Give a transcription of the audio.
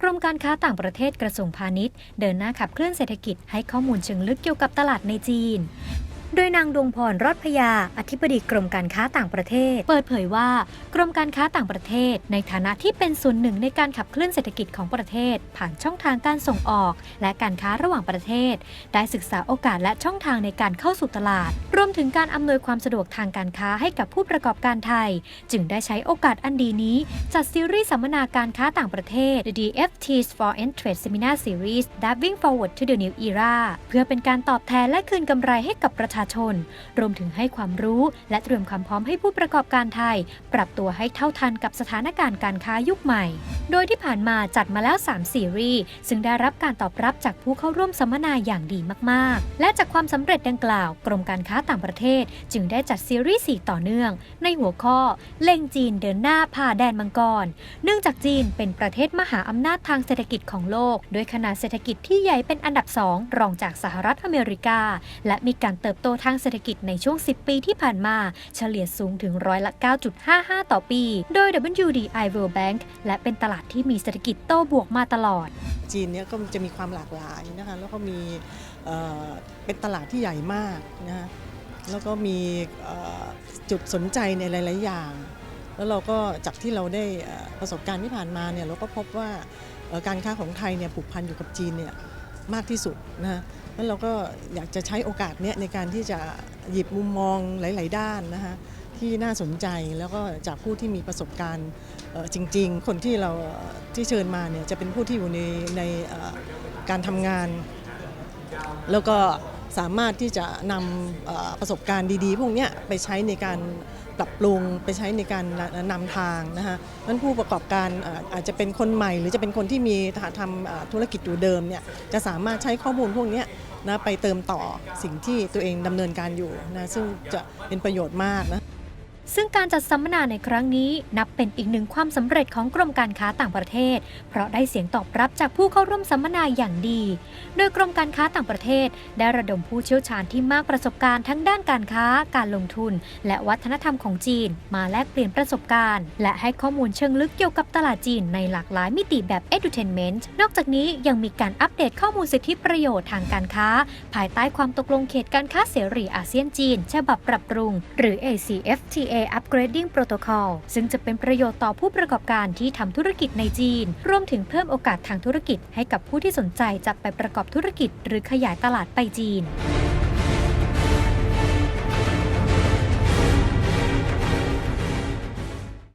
กรมการค้าต่างประเทศกระทรวงพาณิชย์ เดินหน้าขับเคลื่อนเศรษฐกิจให้ข้อมูลเชิงลึกเกี่ยวกับตลาดในจีน ดยนางดวงพรรอดพยา อธิบดีกรมการค้าต่างประเทศ เปิดเผยว่ากรมการค้าต่างประเทศ ในฐานะที่เป็นส่วนหนึ่งในการขับเคลื่อนเศรษฐกิจของประเทศ ผ่านช่องทางการส่งออก และการค้าระหว่างประเทศ ได้ศึกษาโอกาสและช่องทางในการเข้าสู่ตลาด รวมถึงการอำนวยความสะดวกทางการค้าให้กับผู้ประกอบการไทย จึงได้ใช้โอกาสอันดีนี้ จัดซีรีส์สัมมนาการค้าต่างประเทศ The DFT's for e n t r a d e Seminar Series Diving Forward to the New Era เพื่อเป็นการตอบแทนและคืนกำไรให้กับประชาชน รวมถึงให้ความรู้และเตรียมความพร้อมให้ผู้ประกอบการไทย ปรับตัวให้เท่าทันกับสถานการณ์การค้ายุคใหม่ โดยที่ผ่านมาจัดมาแล้ว 3 ซีรีส์ซึ่งได้รับการตอบรับจากผู้เข้าร่วมสัมมนาอย่างดีมากๆ และจากความสำเร็จดังกล่าว กรมการค้าต่างประเทศ จึงได้จัดซีรีส์4ต่อเนื่อง ในหัวข้อ เล็งจีนเดินหน้าผ่าแดนมังกร เนื่องจากจีนเป็นประเทศมหาอำนาจทางเศรษฐกิจของโลกด้วยขนาดเศรษฐกิจที่ใหญ่เป็นอันดับ 2 รองจากสหรัฐอเมริกา และมีการเติบโตตทางเศรษฐกิจในช่วง 10 ปีที่ผ่านมา เฉลี่ยสูงถึงร้อยละ 9.55 ต่อปี โดย WDI World Bank และเป็นตลาดที่มีเศรษฐกิจโตบวกมาตลอด จีนเนี่ยก็จะมีความหลากหลายนะคะแล้วก็มีเเป็นตลาดที่ใหญ่มากนะคะแล้วก็มีจุดสนใจในหลาย ๆ อย่าง แล้วเราก็จากที่เราได้ประสบการณ์ที่ผ่านมาเนี่ยเราก็พบว่าการค้าของไทยเนี่ยผูกพันอยู่กับจีนเนี่ยมากที่สุดนะคะ แล้วเราก็อยากจะใช้โอกาสเนี้ยในการที่จะหยิบมุมมองหลาย ๆ ด้านนะคะที่น่าสนใจแล้วก็จากผู้ที่มีประสบการณ์จริง ๆ คนที่เราที่เชิญมาเนี่ยจะเป็นผู้ที่อยู่ในในการทำงาน แล้วก็ สามารถที่จะนำประสบการณ์ดีๆ พวกนี้ไปใช้ในการปรับปรุงไปใช้ในการนำทางนะคะนั้นผู้ประกอบการอาจจะเป็นคนใหม่ หรือจะเป็นคนที่มีทำธุรกิจอยู่เดิมเนี่ยจะสามารถใช้ข้อมูลพวกนี้นะไปเติมต่อสิ่งที่ตัวเองดำเนินการอยู่นะซึ่งจะเป็นประโยชน์มากนะ ซึ่งการจัดสัมมนาในครั้งนี้นับเป็นอีกหนึ่งความสำเร็จของกรมการค้าต่างประเทศ เพราะได้เสียงตอบรับจากผู้เข้าร่วมสัมมนาอย่างดี โดยกรมการค้าต่างประเทศ ได้ระดมผู้เชี่ยวชาญที่มากประสบการณ์ทั้งด้านการค้า การลงทุน และวัฒนธรรมของจีน มาแลกเปลี่ยนประสบการณ์ และให้ข้อมูลเชิงลึกเกี่ยวกับตลาดจีนในหลากหลายมิติแบบ edutainment นอกจากนี้ยังมีการอัปเดตข้อมูลสิทธิประโยชน์ทางการค้า ภายใต้ความตกลงเขตการค้าเสรีอาเซียนจีน ฉบับปรับปรุง หรือ ACFTA Upgrading Protocol ซึ่งจะเป็นประโยชน์ต่อผู้ประกอบการที่ทำธุรกิจในจีน รวมถึงเพิ่มโอกาสทางธุรกิจให้กับผู้ที่สนใจจะไปประกอบธุรกิจ หรือขยายตลาดไปจีน